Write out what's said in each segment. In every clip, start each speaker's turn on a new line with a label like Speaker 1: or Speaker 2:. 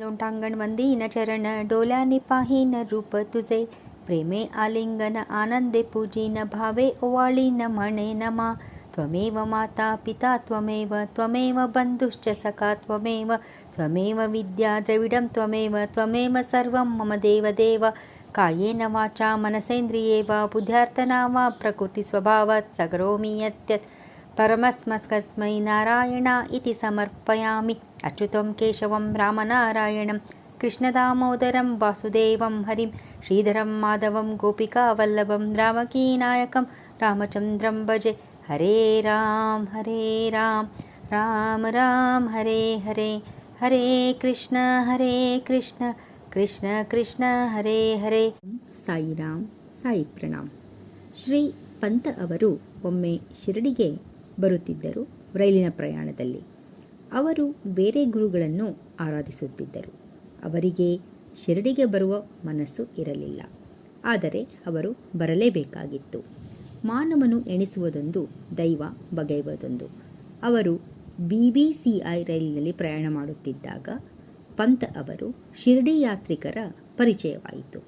Speaker 1: लोटांगण वंदीन चरण, डोल्याने पाहीन रूप तुझे. प्रेमे आलिंगन, आनंदे पूजिन भावे ओवाळीन म्हणे नमा त्वमेव माता, पिता त्वमेव त्वमेव बन्धुश्च सखा त्वमेव. त्वमेव विद्या द्रविडं त्वमेव त्वमेव सर्वं मम देवदेव. कायेन वाचा मनसेन्द्रिये वा बुद्ध्यार्थना वा प्रकृतिस्वभावात् सकरोमि यत्यत् परमस्मकस्मै नारायणा इति समर्पयामि अच्युतं केशवं रामनारायणं कृष्णदामोदरं वासुदेवं हरिं श्रीधरं माधवं गोपिकावल्लभं रामकीनायकं रामचन्द्रं भजे हरे राम हरे राम राम राम हरे हरे ಹರೇ ಕೃಷ್ಣ ಹರೇ ಕೃಷ್ಣ ಕೃಷ್ಣ ಕೃಷ್ಣ ಹರೇ ಹರೇ ಸಾಯಿರಾಮ್ ಸಾಯಿ ಪ್ರಣಾಮ್ ಶ್ರೀ ಪಂತ ಅವರು ಒಮ್ಮೆ ಶಿರಡಿಗೆ ಬರುತ್ತಿದ್ದರು ರೈಲಿನ ಪ್ರಯಾಣದಲ್ಲಿ. ಅವರು ಬೇರೆ ಗುರುಗಳನ್ನು ಆರಾಧಿಸುತ್ತಿದ್ದರು. ಅವರಿಗೆ ಶಿರಡಿಗೆ ಬರುವ ಮನಸ್ಸು ಇರಲಿಲ್ಲ. ಆದರೆ ಅವರು ಬರಲೇಬೇಕಾಗಿತ್ತು. ಮಾನವನು ಎಣಿಸುವುದೊಂದು, ದೈವ ಬಗೆಯುವುದೊಂದು. ಅವರು ಬಿ ಬಿ ಸಿ ಐ ರೈಲಿನಲ್ಲಿ ಪ್ರಯಾಣ ಮಾಡುತ್ತಿದ್ದಾಗ ಪಂತ ಅವರು ಶಿರಡಿ ಯಾತ್ರಿಕರ ಪರಿಚಯವಾಯಿತು.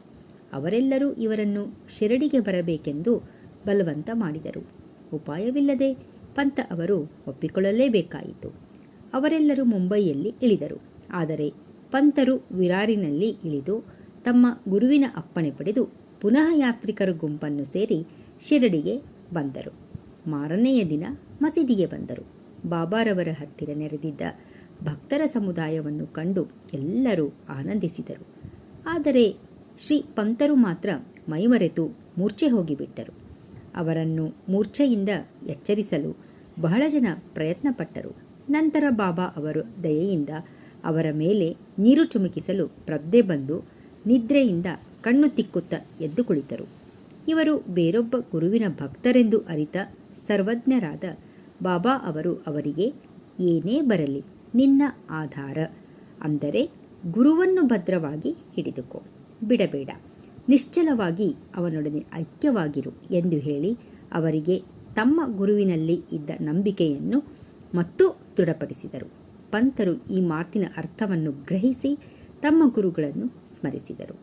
Speaker 1: ಅವರೆಲ್ಲರೂ ಇವರನ್ನು ಶಿರಡಿಗೆ ಬರಬೇಕೆಂದು ಬಲವಂತ ಮಾಡಿದರು. ಉಪಾಯವಿಲ್ಲದೆ ಪಂತ ಅವರು ಒಪ್ಪಿಕೊಳ್ಳಲೇಬೇಕಾಯಿತು. ಅವರೆಲ್ಲರೂ ಮುಂಬೈಯಲ್ಲಿ ಇಳಿದರು. ಆದರೆ ಪಂತರು ವಿರಾರಿನಲ್ಲಿ ಇಳಿದು ತಮ್ಮ ಗುರುವಿನ ಅಪ್ಪಣೆ ಪಡೆದು ಪುನಃ ಯಾತ್ರಿಕರ ಗುಂಪನ್ನು ಸೇರಿ ಶಿರಡಿಗೆ ಬಂದರು. ಮಾರನೆಯ ದಿನ ಮಸೀದಿಗೆ ಬಂದರು. ಬಾಬಾರವರ ಹತ್ತಿರ ನೆರೆದಿದ್ದ ಭಕ್ತರ ಸಮುದಾಯವನ್ನು ಕಂಡು ಎಲ್ಲರೂ ಆನಂದಿಸಿದರು. ಆದರೆ ಶ್ರೀ ಪಂತರು ಮಾತ್ರ ಮೈಮರೆತು ಮೂರ್ಛೆ ಹೋಗಿಬಿಟ್ಟರು. ಅವರನ್ನು ಮೂರ್ಛೆಯಿಂದ ಎಚ್ಚರಿಸಲು ಬಹಳ ಜನ ಪ್ರಯತ್ನಪಟ್ಟರು. ನಂತರ ಬಾಬಾ ಅವರು ದಯೆಯಿಂದ ಅವರ ಮೇಲೆ ನೀರು ಚುಮುಕಿಸಲು ಪ್ರಜ್ಞೆ ಬಂದು ನಿದ್ರೆಯಿಂದ ಕಣ್ಣು ತಿಕ್ಕುತ್ತ ಎದ್ದು ಕುಳಿತರು. ಇವರು ಬೇರೊಬ್ಬ ಗುರುವಿನ ಭಕ್ತರೆಂದು ಅರಿತ ಸರ್ವಜ್ಞರಾದ ಬಾಬಾ ಅವರು ಅವರಿಗೆ, ಏನೇ ಬರಲಿ ನಿನ್ನ ಆಧಾರ. ಅಂದರೆ ಗುರುವನ್ನು ಭದ್ರವಾಗಿ ಹಿಡಿದುಕೋ. ಬಿಡಬೇಡ. ನಿಶ್ಚಲವಾಗಿ ಅವನೊಡನೆ ಐಕ್ಯವಾಗಿರು ಎಂದು ಹೇಳಿ ಅವರಿಗೆ ತಮ್ಮ ಗುರುವಿನಲ್ಲಿ ಇದ್ದ ನಂಬಿಕೆಯನ್ನು ಮತ್ತು ದೃಢಪಡಿಸಿದರು. ಪಂತರು ಈ ಮಾತಿನ ಅರ್ಥವನ್ನು ಗ್ರಹಿಸಿ ತಮ್ಮ ಗುರುಗಳನ್ನು ಸ್ಮರಿಸಿದರು.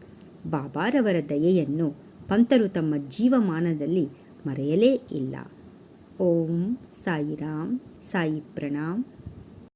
Speaker 1: ಬಾಬಾರವರ ದಯೆಯನ್ನು ಪಂತರು ತಮ್ಮ ಜೀವಮಾನದಲ್ಲಿ ಮರೆಯಲೇ ಇಲ್ಲ. ಓಂ ಸಾಯಿರಾಮ್, ಸಾಯಿ ಪ್ರಣಾಮ್.